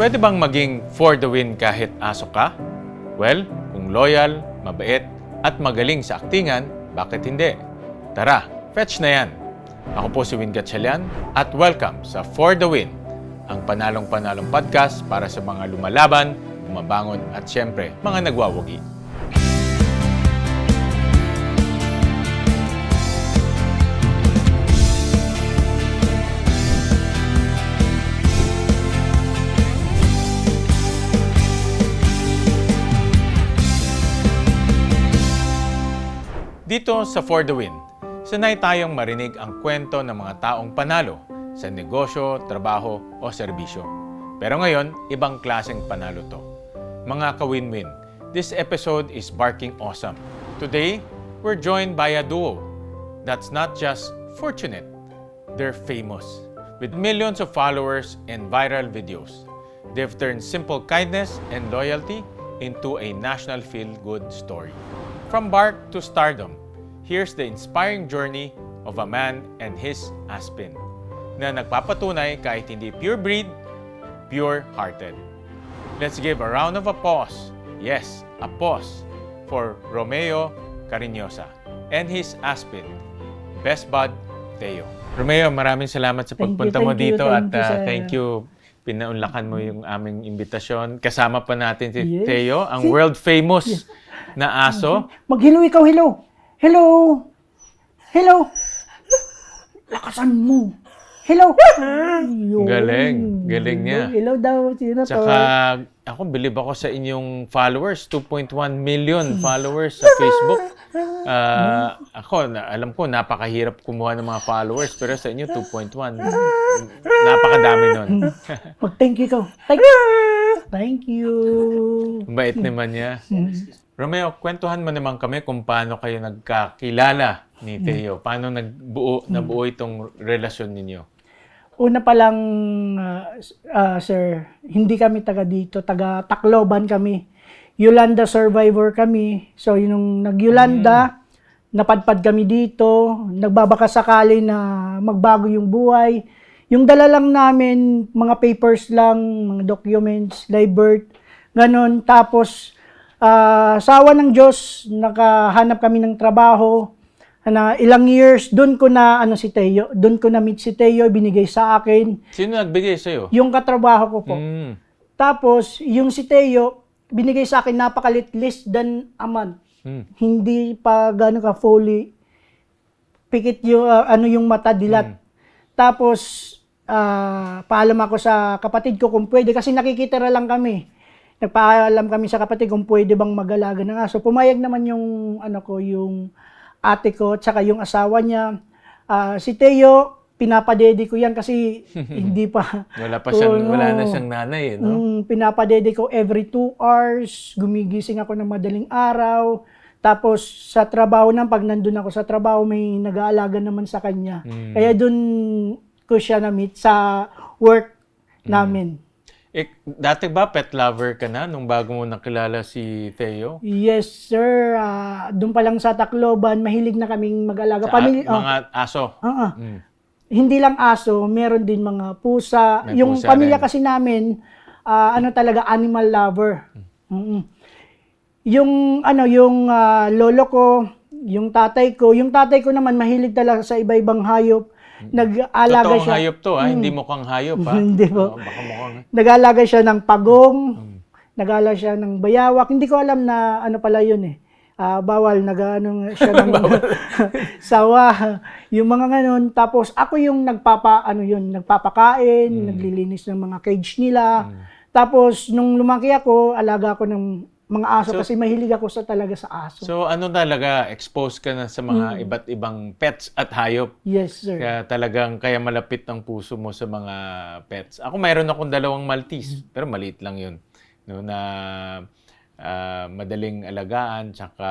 Pwede bang maging for the win kahit aso ka? Well, kung loyal, mabait, at magaling sa aktingan, bakit hindi? Tara, fetch na yan! Ako po si Win Gatchalian at welcome sa For the Win, ang panalong-panalong podcast para sa mga lumalaban, bumabangon at syempre, mga nagwawagi. Dito sa For the Win, sanay tayong marinig ang kwento ng mga taong panalo sa negosyo, trabaho o serbisyo. Pero ngayon, ibang klaseng panalo to. Mga ka-win-win, this episode is barking awesome. Today, we're joined by a duo that's not just fortunate, they're famous. With millions of followers and viral videos, they've turned simple kindness and loyalty into a national feel-good story. From bark to stardom, here's the inspiring journey of a man and his Aspen na nagpapatunay kahit hindi pure breed, pure-hearted. Let's give a round of applause, yes, applause, for Romeo Carinosa and his Aspen, Best Bud Theo. Romeo, maraming salamat sa Thank you, pagpunta mo thank you, dito thank at uh, thank you pinaunlakan mo yung aming imbitasyon. Kasama pa natin si Yes. Theo, ang world famous na aso. Mag-hello ikaw, hello. Hello. Hello. Lakasan mo. Hello. Yun. Galing. Galing niya. Hello daw. Sino to? Tsaka ako, bilib ako sa inyong followers. 2.1 million followers sa Facebook. Ah, ako, na, alam ko, napakahirap kumuha ng mga followers. Pero sa inyo, 2.1. Napakadami nun. Mag-thank you ikaw. Thank, thank you. Bait naman niya. Romeo, kwentuhan mo naman kami kung paano kayo nagkakilala ni Theo. Paano nagbuo, nabuo itong relasyon ninyo? Una pa lang, ah, ah, sir, hindi kami taga dito, taga Tacloban kami. Yolanda survivor kami. So, yung nag-Yolanda, napadpad kami dito, nagbabaka sakali na magbago yung buhay. Yung dala lang namin, mga papers lang, mga documents, live birth, ganon. Tapos, ah, sawa ng Diyos, nakahanap kami ng trabaho, na ilang years, doon ko na, ano si Teo, doon ko na meet si Teo, binigay sa akin, Sino nagbigay sa'yo? yung katrabaho ko po. Mm. Tapos, yung si Teo, binigay sa akin napakalit, less than a month. Mm. Hindi pa gano'n ka fully pikit yung, ah, ano yung mata dilat. Tapos, ah, paalam ako sa kapatid ko kung pwede, kasi nakikitira lang kami. Nagpaalam kami sa kapatid kung pwede bang mag-alaga ng aso. Pumayag naman yung, ano ko, yung ate ko, tsaka yung asawa niya. Ah, si Teo, pinapadede ko yan kasi hindi pa Wala pa siyang, Oo. wala na siyang nanay, eh, no? Mm, pinapadede ko every two hours, gumigising ako ng madaling araw. Tapos sa trabaho nang pag nandun ako sa trabaho, may nag-aalaga naman sa kanya. Mm. Kaya dun ko siya na-meet sa work Mm. namin. Eh, dati ba pet lover ka na nung bago mo nakilala si Theo? Yes, sir. Ah, doon pa lang sa Tacloban, mahilig na kaming mag-alaga. Sa Pamilya, mga aso? Ah. Mm. hindi lang aso, meron din mga pusa. May yung pusa pamilya rin. kasi namin, ah, ano talaga, animal lover. Mm-mm. Yung, ano, yung ah, lolo ko, yung tatay ko, yung tatay ko naman mahilig talaga sa iba-ibang hayop. Nag-alaga Totoong siya. hayop to, ha? Hindi mukhang hayop, ha? Hindi po. Oo, baka mukhang... Nag-alaga siya ng pagong, nag-alaga siya ng bayawak. Hindi ko alam na ano pala yun eh. Ah, bawal, nag ano, siya ng sawa. Yung mga ganon. Tapos ako yung nagpapa, ano yun, nagpapakain, naglilinis ng mga cage nila. Tapos nung lumaki ako, alaga ako ng mga aso kasi mahilig ako sa talaga sa aso. So, ano talaga, exposed ka na sa mga Mm. iba't ibang pets at hayop. yes, sir. Kaya talagang, kaya malapit ang puso mo sa mga pets. Ako, mayroon akong dalawang Maltese, pero maliit lang yun. No, na ah, madaling alagaan, tsaka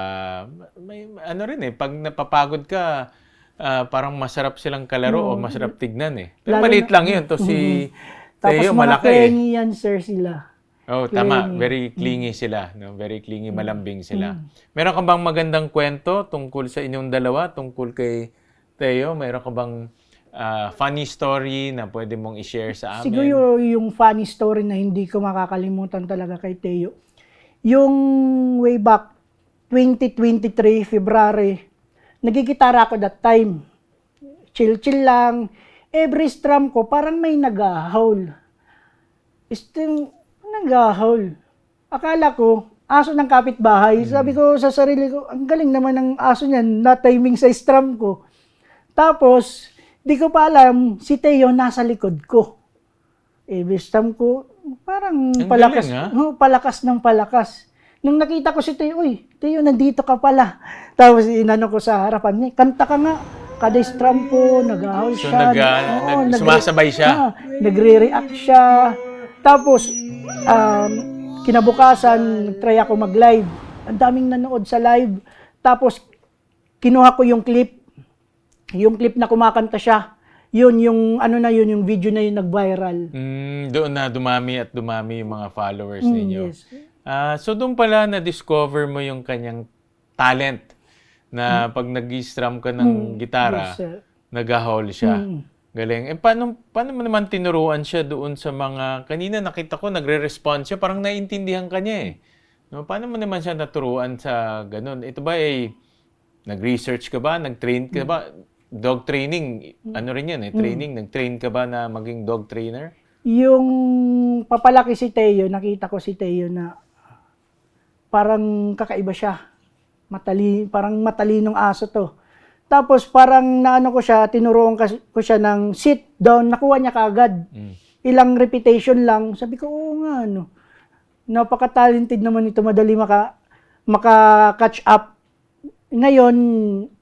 may, ano rin eh, pag napapagod ka, ah, parang masarap silang kalaro o masarap tignan eh. Pero Lalo maliit na- lang yun. To si Tapos Teo, mga malaki eh. clingy yan, sir, sila. Oh, tama. Clingy. Very clingy sila. No? Very clingy, Mm. malambing sila. Meron ka bang magandang kwento tungkol sa inyong dalawa? Tungkol kay Teo? Meron ka bang ah, funny story na pwede mong i-share sa amin? Siguro yung funny story na hindi ko makakalimutan talaga kay Teo. Yung way back 2023, February, nagigitara ako that time. Chill-chill lang. Every strum ko, parang may nag-ahowl. Still, nag-ahowl. Akala ko, aso ng kapitbahay. Sabi ko sa sarili ko, ang galing naman ng aso niyan, na-timing sa strum ko. Tapos, di ko pa alam, si Teo nasa likod ko. Eh, strum ko, parang Ang palakas, galing, ah. oh, palakas ng palakas. Nung nakita ko si Teo, uy, Teo, nandito ka pala. Tapos inano ko sa harapan niya, kanta ka nga. Kada strum ko, nag-ahowl So, siya. nag, ah, Oo, nag- sumasabay siya? Ah, nagre-react siya. Tapos, um, kinabukasan, nag-try ako mag-live. Ang daming nanood sa live. Tapos, kinuha ko yung clip. Yung clip na kumakanta siya. Yun, yung ano na yun, yung video na yun nag-viral. Mm, doon na dumami at dumami yung mga followers Mm, ninyo. yes. Ah, so doon pala na-discover mo yung kanyang talent na pag nag-strum ka ng gitara, Mm. Yes, sir. nag-howl siya. Mm. Galing. Eh, paano, paano mo naman tinuruan siya doon sa mga... Kanina nakita ko, nagre-respond siya. Parang naiintindihan ka niya eh. No, paano mo naman siya naturuan sa ganun? Ito ba ay nag-research ka ba? Nag-train ka ba? Dog training, ano rin yan eh, training. Nag-train ka ba na maging dog trainer? Yung papalaki si Teo, nakita ko si Teo na parang kakaiba siya. Matali, parang matalinong aso to. Tapos parang naano ko siya, tinuruan ko siya ng sit down, nakuha niya kaagad. Mm. Ilang repetition lang. Sabi ko, oo nga, ano. Napaka-talented naman ito, madali maka, maka-catch up. Ngayon,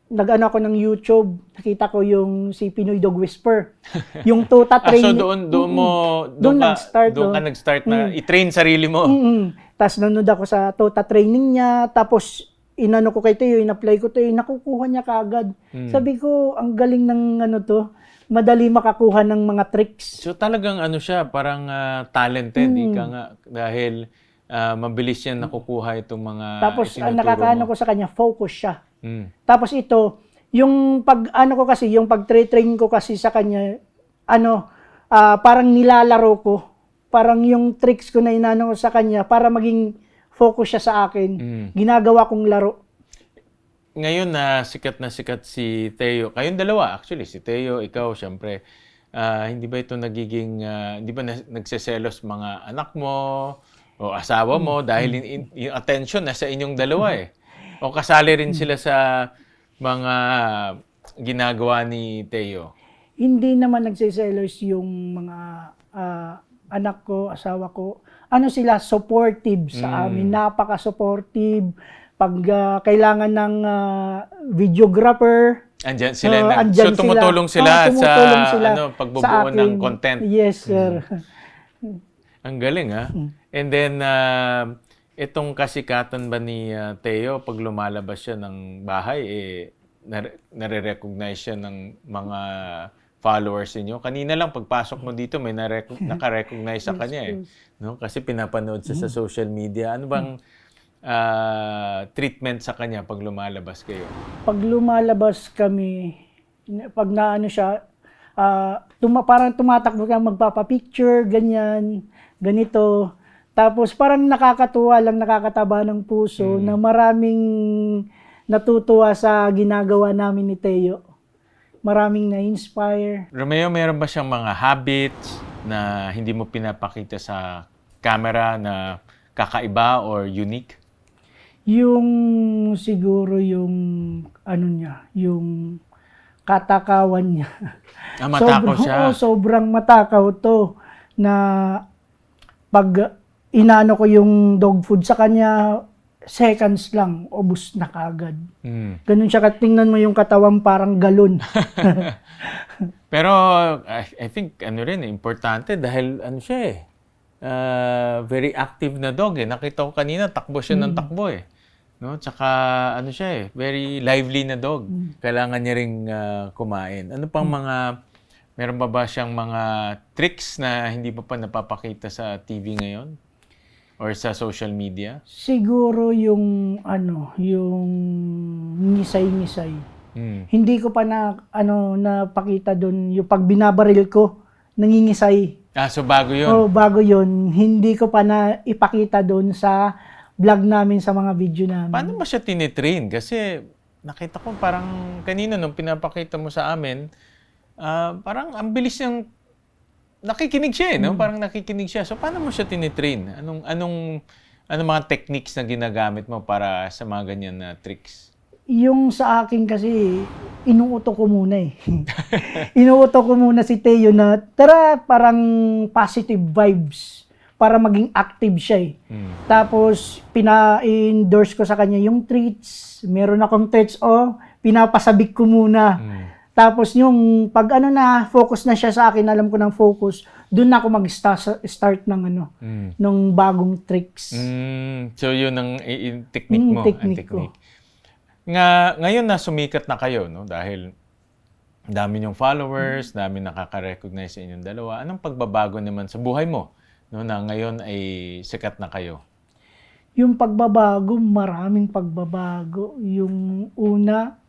nag-ano ako ng YouTube, nakita ko yung si Pinoy Dog Whisper. Yung tuta Ah, so doon, doon mo, Doon doon, ka, nag-start, doon ka oh. nag-start na i-train sarili mo. Mm. Tapos nanood ako sa Tota training niya, tapos inano ko kay Teo, in-apply ko Teo, nakukuha niya kaagad. Mm. Sabi ko, ang galing ng ano to, madali makakuha ng mga tricks. So talagang ano siya, parang ah, talented, Hmm. ika nga, dahil ah, mabilis yan nakukuha itong mga Tapos ang itinuturo nakakaano ko sa kanya, focus siya. Mm. Tapos ito, yung pag ano ko kasi, yung pag-train ko kasi sa kanya, ano, ah, parang nilalaro ko. Parang yung tricks ko na inano ko sa kanya para maging focus siya sa akin. Mm. Ginagawa kong laro. Ngayon na sikat na sikat si Teo, kayong dalawa actually, si Teo, ikaw, syempre, ah, hindi ba ito nagiging, ah, hindi ba na, nagseselos mga anak mo o asawa mo dahil in- in- yung attention nasa inyong dalawa eh. O kasali rin sila sa mga ginagawa ni Teo. hindi naman nagsiselos yung mga ah, anak ko, asawa ko. Ano sila, supportive sa amin. Napaka-supportive. Pag ah, kailangan ng ah, videographer, Andyan sila. na, andyan so tumutulong sila, Ah, tumutulong sa sila ano, sa pagbubuo ng content. Yes, sir. Ang galing ha. And then ah, itong kasikatan ba ni ah, Teo pag lumalabas siya ng bahay eh nare- nare-recognize siya ng mga followers niyo. Kanina lang pagpasok mo dito may nare- naka-recognize sa kanya eh. No? Kasi pinapanood siya sa social media. Ano bang ah, treatment sa kanya pag lumalabas kayo? pag lumalabas kami, pag naano siya, ah, tuma, parang tumatakbo ka magpapapicture, ganyan, ganito. Tapos parang nakakatuwa lang, nakakataba ng puso na maraming natutuwa sa ginagawa namin ni Teo. Maraming na-inspire. Romeo, meron ba siyang mga habits na hindi mo pinapakita sa camera na kakaiba or unique? Yung siguro yung ano niya, yung katakawan niya. Ah, matakaw sobrang, siya. oo, sobrang matakaw to na pag inaano ko yung dog food sa kanya, seconds lang, ubus na kagad. Mm. Ganun siya, tingnan mo yung katawan parang galon. Pero I, I think ano rin, importante dahil ano siya eh, ah, very active na dog eh. Nakita ko kanina, takbo siya ng takbo eh. No? Tsaka ano siya eh, very lively na dog. Kailangan niya ring ah, kumain. Ano pang mga, meron ba ba siyang mga tricks na hindi pa pa napapakita sa TV ngayon? Or sa social media? Siguro yung ano, yung nisay-nisay. Mm. Hindi ko pa na ano napakita doon yung pag binabaril ko nangingisay. Ah, so bago yun. Oh, bago 'yon, hindi ko pa na ipakita doon sa vlog namin sa mga video namin. Paano mo siya tinitrain? Kasi nakita ko parang kanina nung pinapakita mo sa amin, ah, parang ang bilis niyang nakikinig siya eh, no? Parang nakikinig siya. So paano mo siya tinitrain? Anong anong anong mga techniques na ginagamit mo para sa mga ganyan na tricks? Yung sa akin kasi, inuuto ko muna eh. inuuto ko muna si Teo na, tara, parang positive vibes para maging active siya eh. Mm. Tapos, pina-endorse ko sa kanya yung treats. Meron akong treats, oh, pinapasabik ko muna. Mm. Tapos yung pag ano na, focus na siya sa akin, alam ko ng focus, doon ako mag-start ng ano, Mm. ng bagong tricks. Mm, so yun ang i- i- technique Mm, mo, technique ang technique. Nga ngayon na sumikat na kayo no dahil dami niyong followers, dami nakaka-recognize sa inyong dalawa. Anong pagbabago naman sa buhay mo no na ngayon ay sikat na kayo? Yung pagbabago, maraming pagbabago. Yung una,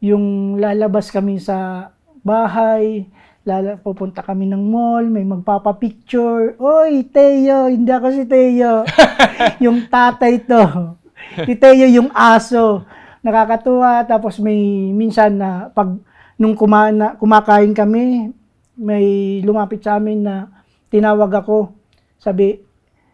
yung lalabas kami sa bahay, lala, pupunta kami ng mall, may magpapapicture. Oy, Teo, hindi ako si Teo. yung tatay to. Si Teo yung aso. Nakakatuwa. Tapos may minsan na pag nung kumana, kumakain kami, may lumapit sa amin na tinawag ako. Sabi,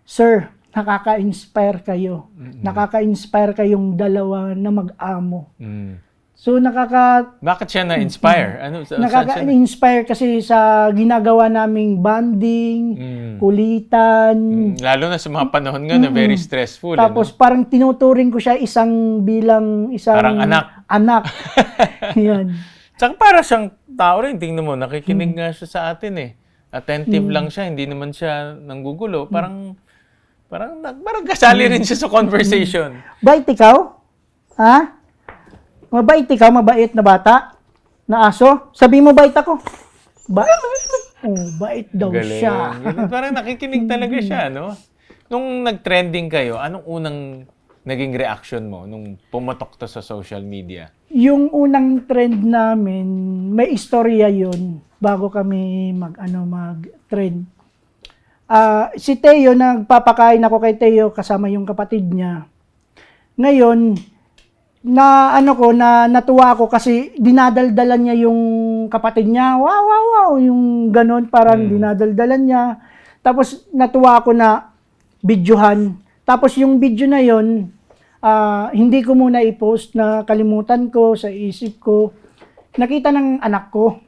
Sir, nakaka-inspire kayo. Nakaka-inspire kayong dalawa na mag-amo. Mm. So nakaka Bakit siya na-inspire? Ano sa, nakaka-inspire kasi sa ginagawa naming bonding, Mm. kulitan. Mm, Lalo na sa mga panahon nga na very stressful. Tapos parang tinuturing ko siya isang bilang isang Parang anak. Anak. Yan. Tsaka para siyang tao rin, tingnan mo, nakikinig Hmm. nga siya sa atin eh. Attentive lang siya, hindi naman siya nanggugulo. Parang, parang, nag- parang kasali rin siya sa conversation. Bait ikaw? Ha? Mabait ikaw, mabait na bata? Na aso? Sabi mo bait ako. Ba oh, bait daw Galing. siya. Galing. Parang nakikinig talaga siya, no? Nung nag-trending kayo, anong unang naging reaction mo nung pumatok to sa social media? Yung unang trend namin, may istorya yun bago kami mag ano mag-trend. Ah, si Teo nagpapakain ako kay Teo kasama yung kapatid niya. Ngayon, na ano ko na natuwa ako kasi dinadaldalan niya yung kapatid niya. Wow, wow, wow, yung ganon parang dinadaldalan niya. Tapos natuwa ako na videohan. Tapos yung video na yon ah, hindi ko muna i-post na kalimutan ko sa isip ko. Nakita ng anak ko.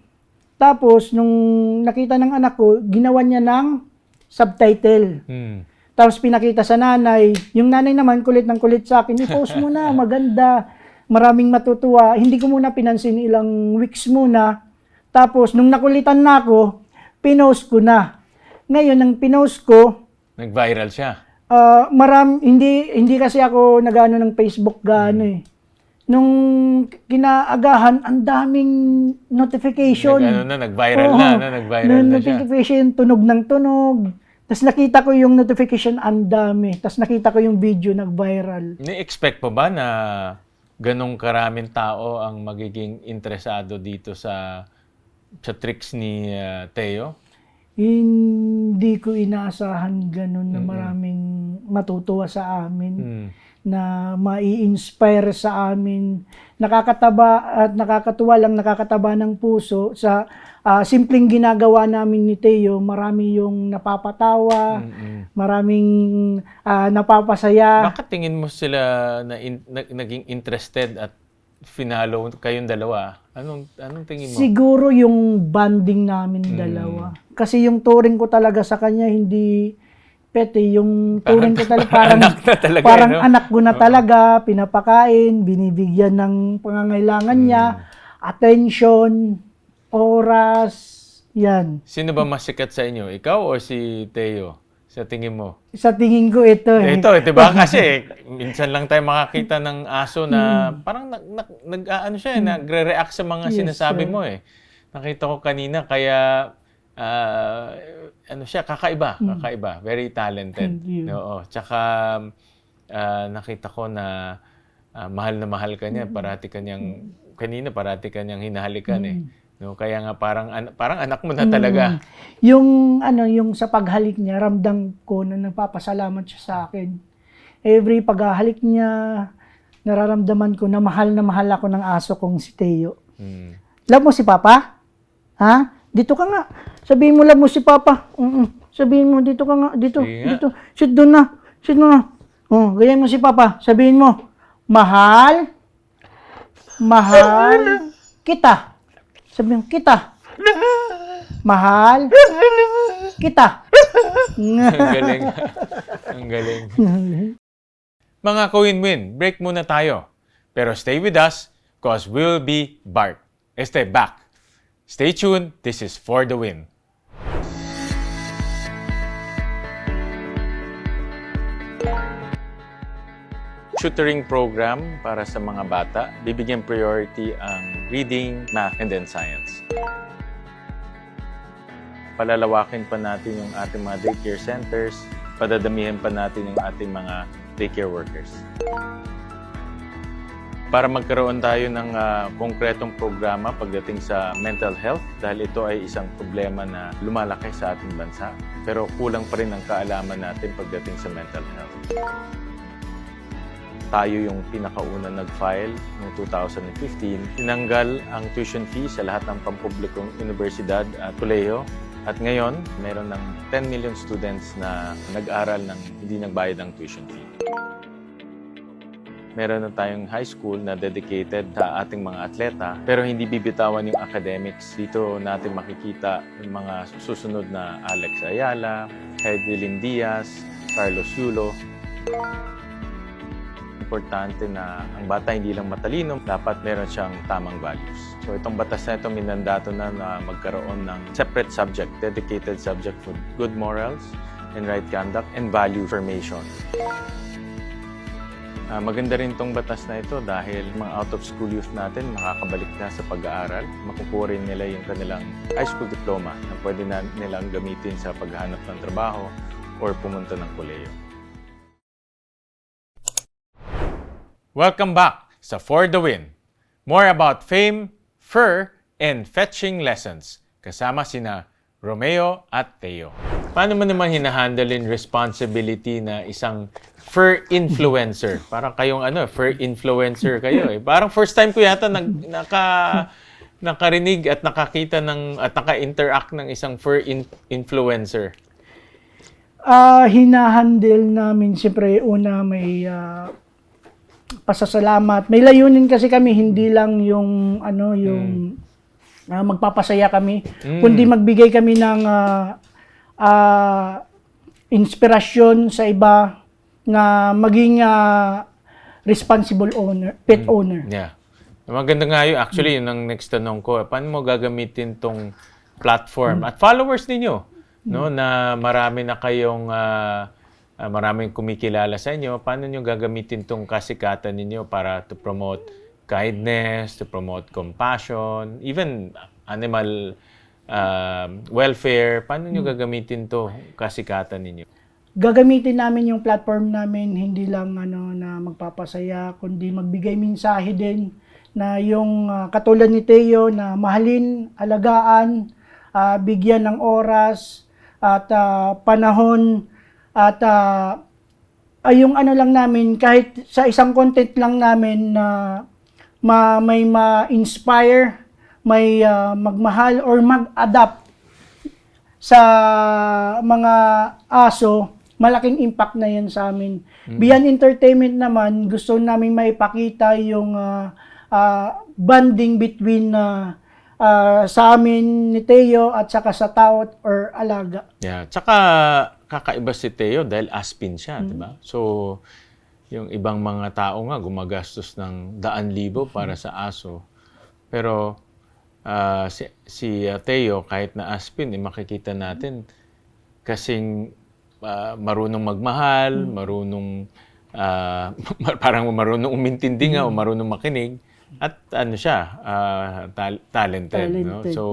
Tapos nung nakita ng anak ko, ginawa niya ng subtitle. Hmm. Tapos pinakita sa nanay. Yung nanay naman kulit ng kulit sa akin, i-post mo na, maganda. Maraming matutuwa. Hindi ko muna pinansin ilang weeks muna. Tapos nung nakulitan na ako, pinost ko na. Ngayon, nang pinost ko, Nag-viral siya. ah maram, hindi, hindi kasi ako nagano ng Facebook gaano eh. Nung kinaagahan, ang daming notification. Nag, ano na, nag-viral Oo. na, no? nag-viral Nung na siya. notification, tunog ng tunog. Tapos nakita ko yung notification, ang dami. Tapos nakita ko yung video, nag-viral. Ni-expect po ba na ganong karaming tao ang magiging interesado dito sa sa tricks ni uh, Teo? Hindi ko inaasahan ganun na maraming matutuwa sa amin. Hmm. na mai-inspire sa amin. Nakakataba at nakakatuwa lang nakakataba ng puso sa ah, simpleng ginagawa namin ni Teo. Marami yung napapatawa, Mm-mm. maraming ah, napapasaya. Bakit tingin mo sila na, in- na- naging interested at finalo kayong dalawa? Anong anong tingin mo? Siguro yung bonding namin dalawa. Kasi yung touring ko talaga sa kanya hindi pete yung touring ko talaga parang anak na talaga, parang no? anak ko na talaga, pinapakain, binibigyan ng pangangailangan niya, Hmm. attention, oras, yan. Sino ba mas sikat sa inyo? Ikaw o si Teo? Sa tingin mo? Sa tingin ko ito eh. Ito, ito ba kasi minsan lang tayo makakita ng aso na parang nag, nag, nag- ano siya, eh, nagre-react sa mga Hmm. Yes, sinasabi sir. mo eh. Nakita ko kanina kaya ah, ano siya, kakaiba, kakaiba, very talented. Hmm. Thank you. Oo, tsaka ah, nakita ko na ah, mahal na mahal ka niya, Hmm. parati kanyang kanina parati kanyang hinahalikan eh. Mm. No, kaya nga parang an- parang anak mo na talaga. Yung ano, yung sa paghalik niya, ramdam ko na nagpapasalamat siya sa akin. Every paghahalik niya, nararamdaman ko na mahal na mahal ako ng aso kong si Teo. Mm. Love mo si Papa? Ha? Dito ka nga. Sabihin mo love mo si Papa. Mm Sabihin mo dito ka nga, dito, Sige nga. dito. Sit doon na. Sit doon na. Oh, ganyan mo si Papa. Sabihin mo, mahal, mahal kita. Sabihin mo, kita. Mahal kita. Ang galing. Ang galing. Mga ka-win-win, break muna tayo. Pero stay with us cause we'll be back. Stay back. Stay tuned. This is For the Win. Tutoring program para sa mga bata. Bibigyan priority ang reading, math, and then science. Palalawakin pa natin yung ating mga daycare centers. Padadamihan pa natin yung ating mga daycare workers. Para magkaroon tayo ng ah, konkretong programa pagdating sa mental health dahil ito ay isang problema na lumalaki sa ating bansa. Pero kulang pa rin ang kaalaman natin pagdating sa mental health tayo yung pinakauna nag-file noong 2015. Tinanggal ang tuition fee sa lahat ng pampublikong universidad at kolehiyo. At ngayon, meron ng 10 million students na nag-aral ng hindi nagbayad ng tuition fee. Meron na tayong high school na dedicated sa ating mga atleta pero hindi bibitawan yung academics. Dito natin makikita yung mga susunod na Alex Ayala, Heidilyn Diaz, Carlos Yulo, importante na ang bata hindi lang matalino, dapat meron siyang tamang values. So itong batas na ito, minandato na na magkaroon ng separate subject, dedicated subject for good morals and right conduct and value formation. Ah, maganda rin itong batas na ito dahil mga out-of-school youth natin makakabalik na sa pag-aaral. Makukuha rin nila yung kanilang high school diploma na pwede na nilang gamitin sa paghahanap ng trabaho or pumunta ng koleyo. Welcome back sa For the Win. More about fame, fur, and fetching lessons kasama sina Romeo at Theo. Paano mo naman hinahandle yung responsibility na isang fur influencer? Parang kayong ano, fur influencer kayo eh. Parang first time ko yata nag, naka, nakarinig at nakakita ng, at naka-interact ng isang fur in- influencer. Ah, hinahandle namin siyempre una may ah, pasasalamat. May layunin kasi kami hindi lang yung ano yung ah, magpapasaya kami, Mm. kundi magbigay kami ng ah, ah, inspirasyon sa iba na maging ah, responsible owner, pet owner. Yeah. Maganda nga yun. Actually, yun ang next tanong ko. Paano mo gagamitin tong platform at followers ninyo? No, na marami na kayong ah, ah, maraming kumikilala sa inyo. Paano nyo gagamitin tong kasikatan ninyo para to promote kindness, to promote compassion, even animal ah, welfare? Paano nyo gagamitin to kasikatan ninyo? gagamitin namin yung platform namin hindi lang ano na magpapasaya kundi magbigay mensahe din na yung ah, katulad ni Teo na mahalin, alagaan, ah, bigyan ng oras at ah, panahon at ah, ay yung ano lang namin kahit sa isang content lang namin na ma, may ma-inspire, may ah, magmahal or mag-adapt sa mga aso, malaking impact na yan sa amin. Beyond entertainment naman, gusto namin maipakita yung ah, ah, bonding between ah, ah, sa amin ni Teo at saka sa tao or alaga. Yeah, tsaka kakaiba si Teo dahil aspin siya, di ba? So, yung ibang mga tao nga gumagastos ng daan libo para sa aso. Pero ah, si, si ah, Teo, kahit na aspin, eh, makikita natin kasing ah, marunong magmahal, marunong ah, parang marunong umintindi nga o marunong makinig at ano siya, ah, tal- talented, no? Talented. So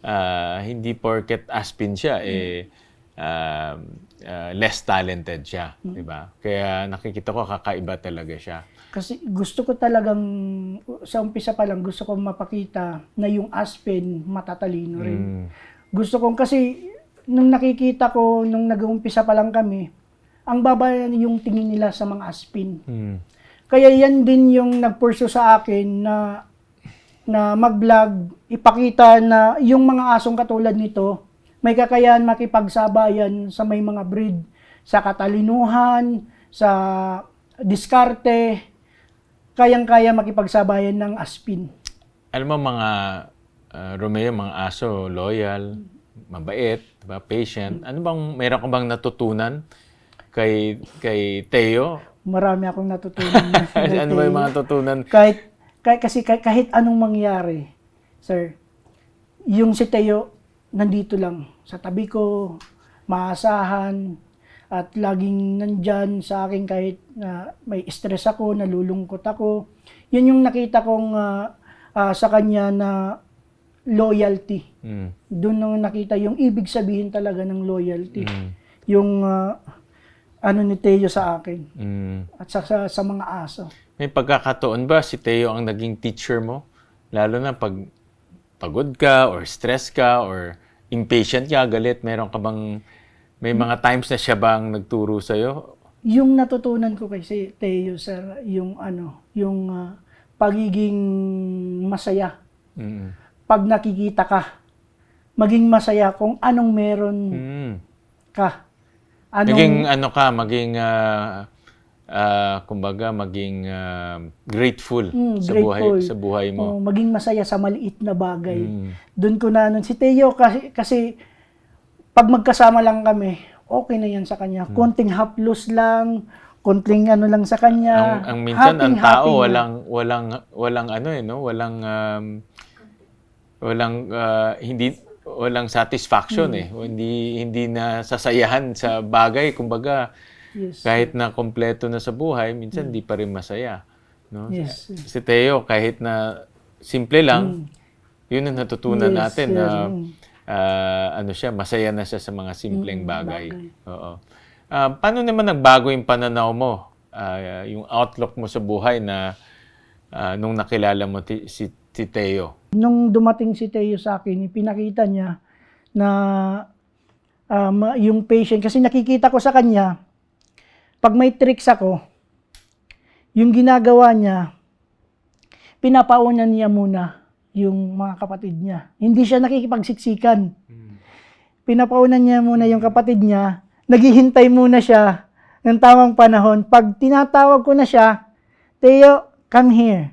ah, hindi porket aspin siya eh um, uh, less talented siya, di ba? Kaya nakikita ko kakaiba talaga siya. Kasi gusto ko talagang, sa umpisa pa lang, gusto ko mapakita na yung Aspen matatalino rin. Mm. Gusto kong kasi, nung nakikita ko, nung nag-umpisa pa lang kami, ang baba yung tingin nila sa mga Aspen. Mm. Kaya yan din yung nagpurso sa akin na na mag-vlog, ipakita na yung mga asong katulad nito, may kakayahan makipagsabayan sa may mga breed, sa katalinuhan, sa diskarte, kayang-kaya makipagsabayan ng aspin. Alam mo mga uh, Romeo, mga aso, loyal, mabait, diba? patient. Ano bang, meron ka bang natutunan kay, kay Teo? Marami akong natutunan. ano ba yung mga natutunan? kahit, kahit kasi kahit, kahit anong mangyari, sir, yung si Teo nandito lang sa tabi ko, maasahan, at laging nandyan sa akin kahit na may stress ako, nalulungkot ako. Yun yung nakita kong ah, ah, sa kanya na loyalty. Mm. Doon nung nakita yung ibig sabihin talaga ng loyalty. Mm. Yung ah, ano ni Teo sa akin Mm. at sa, sa, sa mga aso. May pagkakataon ba si Teo ang naging teacher mo? Lalo na pag pagod ka or stress ka or impatient ka, galit, meron ka bang may mga times na siya bang nagturo sa iyo? Yung natutunan ko kay si Teo, sir, yung ano, yung ah, pagiging masaya. Mm. Pag nakikita ka, maging masaya kung anong meron Mm. ka. Anong, Maging ano ka, maging ah, ah, kumbaga maging ah, grateful Mm, sa grateful. buhay sa buhay oh, mo. maging masaya sa maliit na bagay. Mm. Doon ko na nun, si Teo kasi, kasi pag magkasama lang kami, okay na yan sa kanya. Hmm. Konting haplos lang, konting ano lang sa kanya. ang, ang minsan ang Happy-happy tao na. walang walang walang ano eh no, walang um, walang ah, hindi walang satisfaction Hmm. eh. Hindi hindi na sasayahan sa bagay kumbaga Yes. kahit na kompleto na sa buhay, minsan di pa rin masaya, no? Yes. Si Teo kahit na simple lang, yun ang natutunan. Yes, natin sir. na Mm. ah, ano siya, masaya na siya sa mga simpleng Mm, bagay. bagay. Oo. Ah, paano naman nagbago yung pananaw mo, ah, yung outlook mo sa buhay na ah, nung nakilala mo ti- si, si Teo? Nung dumating si Teo sa akin, pinakita niya na um, yung patient, kasi nakikita ko sa kanya, pag may tricks ako, yung ginagawa niya, pinapaunan niya muna yung mga kapatid niya. Hindi siya nakikipagsiksikan. Pinapaunan niya muna yung kapatid niya, naghihintay muna siya ng tamang panahon. Pag tinatawag ko na siya, Teo, come here.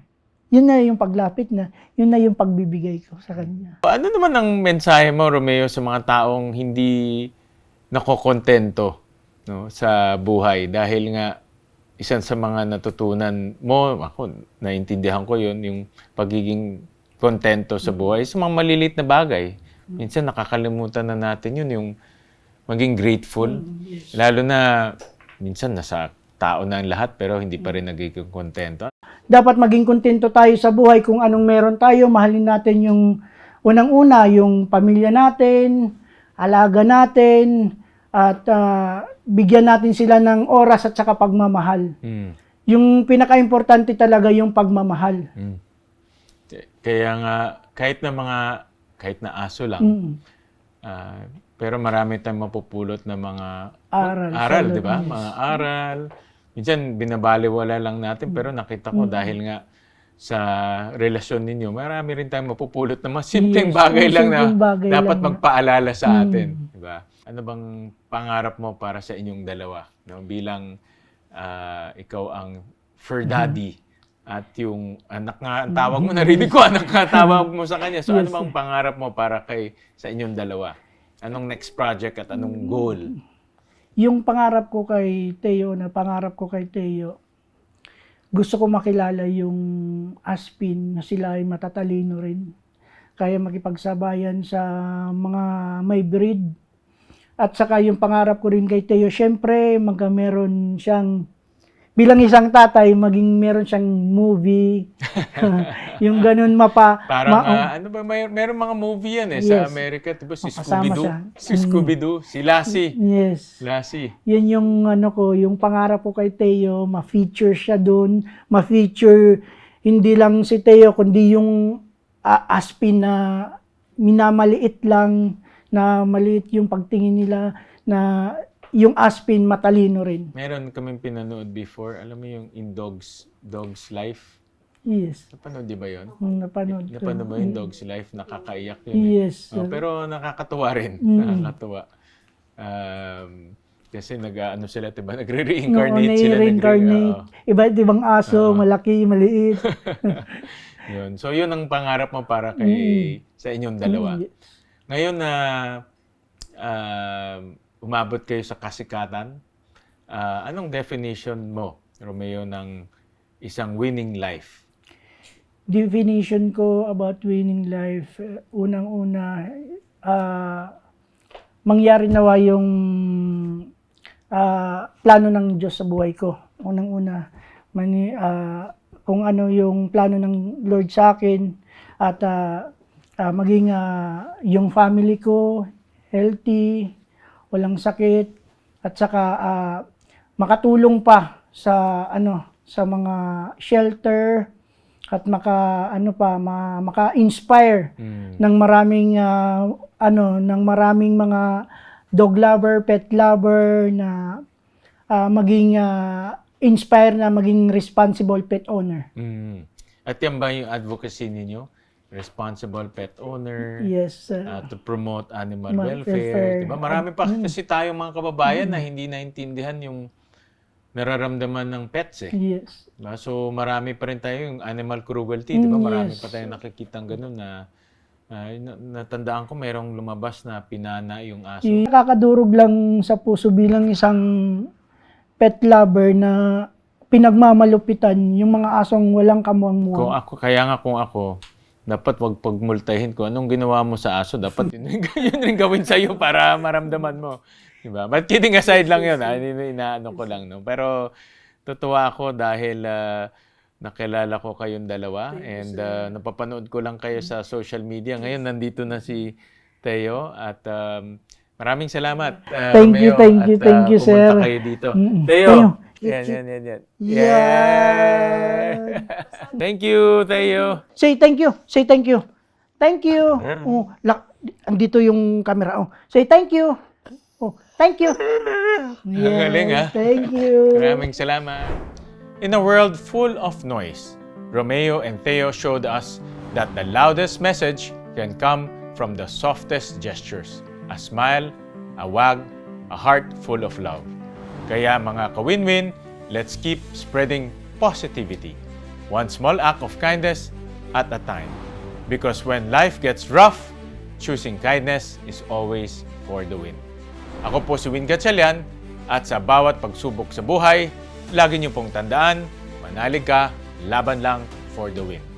Yun na yung paglapit na, yun na yung pagbibigay ko sa kanya. Ano naman ang mensahe mo, Romeo, sa mga taong hindi nakokontento no, sa buhay? Dahil nga, isang sa mga natutunan mo, ako, naintindihan ko yun, yung pagiging kontento sa buhay sa mga malilit na bagay. Minsan nakakalimutan na natin yun, yung maging grateful. Lalo na, minsan nasa tao na ang lahat pero hindi pa rin nagiging kontento. Dapat maging kontento tayo sa buhay kung anong meron tayo. Mahalin natin yung unang-una, yung pamilya natin, alaga natin, at ah, bigyan natin sila ng oras at saka pagmamahal. Mm. Yung pinaka-importante talaga yung pagmamahal. Mm. Kaya nga, kahit na mga, kahit na aso lang, Mm. ah, pero marami tayong mapupulot na mga Aral. aral, di ba? Mga aral. Minsan, binabaliwala lang natin, pero nakita ko dahil nga sa relasyon ninyo, marami rin tayong mapupulot na mga simpleng Yes, bagay lang na bagay dapat lang na- magpaalala sa atin. Di ba? Ano bang pangarap mo para sa inyong dalawa? No? Bilang ah, ikaw ang fur daddy at yung anak nga, ang tawag mo, narinig ko, anak nga tawag mo sa kanya. So ano bang pangarap mo para kay sa inyong dalawa? Anong next project at anong goal? yung pangarap ko kay Teo, na pangarap ko kay Teo, gusto ko makilala yung Aspin na sila ay matatalino rin. Kaya makipagsabayan sa mga may breed. At saka yung pangarap ko rin kay Teo, syempre magka meron siyang bilang isang tatay, maging meron siyang movie, yung ganun mapa, Parang, ma- ah, ano ba, may, meron mga movie yan eh, sa Yes. Amerika. Diba si Makasama Scooby-Doo? Si Scooby-Doo, si Lassie. yes. Lassie. Yun yung ano ko, yung pangarap ko kay Teo, ma-feature siya doon, ma-feature hindi lang si Teo kundi yung ah, Aspin na minamaliit lang na maliit yung pagtingin nila na yung Aspin matalino rin. Meron kaming pinanood before, alam mo yung In Dog's, Dog's Life? Yes. Napanood di ba yun? Yung napanood ko. Napanood mo yung Dog's Life? Nakakaiyak yun eh. Yes. Oh, pero nakakatuwa rin. Mm. Nakakatuwa. Um, kasi nag ano sila, 'di ba? No, Nagre-reincarnate sila. reincarnate nagre- Iba't ibang aso, malaki, maliit. yun. So yun ang pangarap mo para kay sa inyong dalawa. Mm. Ngayon na um, umabot kayo sa kasikatan, ah, anong definition mo, Romeo, ng isang winning life? definition ko about winning life, eh, unang-una, ah, mangyari nawa yung ah, plano ng Diyos sa buhay ko. Unang-una, mani, ah, kung ano yung plano ng Lord sa akin at ah, ah, maging ah, yung family ko healthy, walang sakit, at saka ah, makatulong pa sa ano sa mga shelter at maka ano pa ma, maka-inspire Mm. ng maraming ah, ano ng maraming mga dog lover, pet lover na ah, maging ah, inspire na maging responsible pet owner. Mm. At yan ba yung advocacy ninyo? Responsible pet owner, Yes. uh, ah, to promote animal welfare. welfare. Diba? Marami pa kasi tayong mga kababayan na hindi naintindihan yung nararamdaman ng pets eh. yes. Diba? So marami pa rin tayo yung animal cruelty. Diba? Mm, Marami yes. pa tayong nakikitang ganun na na- natandaan ko merong lumabas na pinana yung aso. Yung nakakadurog lang sa puso bilang isang pet lover na pinagmamalupitan yung mga asong walang Kung kamuang-muang. ako, kaya nga kung ako, dapat wag pagmultahin ko. Anong ginawa mo sa aso, dapat yun, yun rin gawin sa'yo para maramdaman mo. Diba? But kidding aside lang yun. Ina- Inaano ko lang. No? Pero tutuwa ako dahil ah, nakilala ko kayong dalawa and ah, napapanood ko lang kayo sa social media. Ngayon, nandito na si Teo at um, maraming salamat. ah, Thank you, Romeo, thank you, at, thank ah, you, sir. kayo dito. Mm-mm. Teo! Teo. Yan, yan, yan, yan. Yan. Thank you, Teo. Say thank you. Say thank you. Thank you. Oh, lak, andito yung camera. Oh, say thank you. Oh, thank you. Ang galing, ah. Thank you. Maraming salamat. In a world full of noise, Romeo and Theo showed us that the loudest message can come from the softest gestures. A smile, a wag, a heart full of love. Kaya mga ka-win-win, let's keep spreading positivity. One small act of kindness at a time. Because when life gets rough, choosing kindness is always for the win. Ako po si Win Gatchalian at sa bawat pagsubok sa buhay, lagi niyo pong tandaan, manalig ka, laban lang for the win.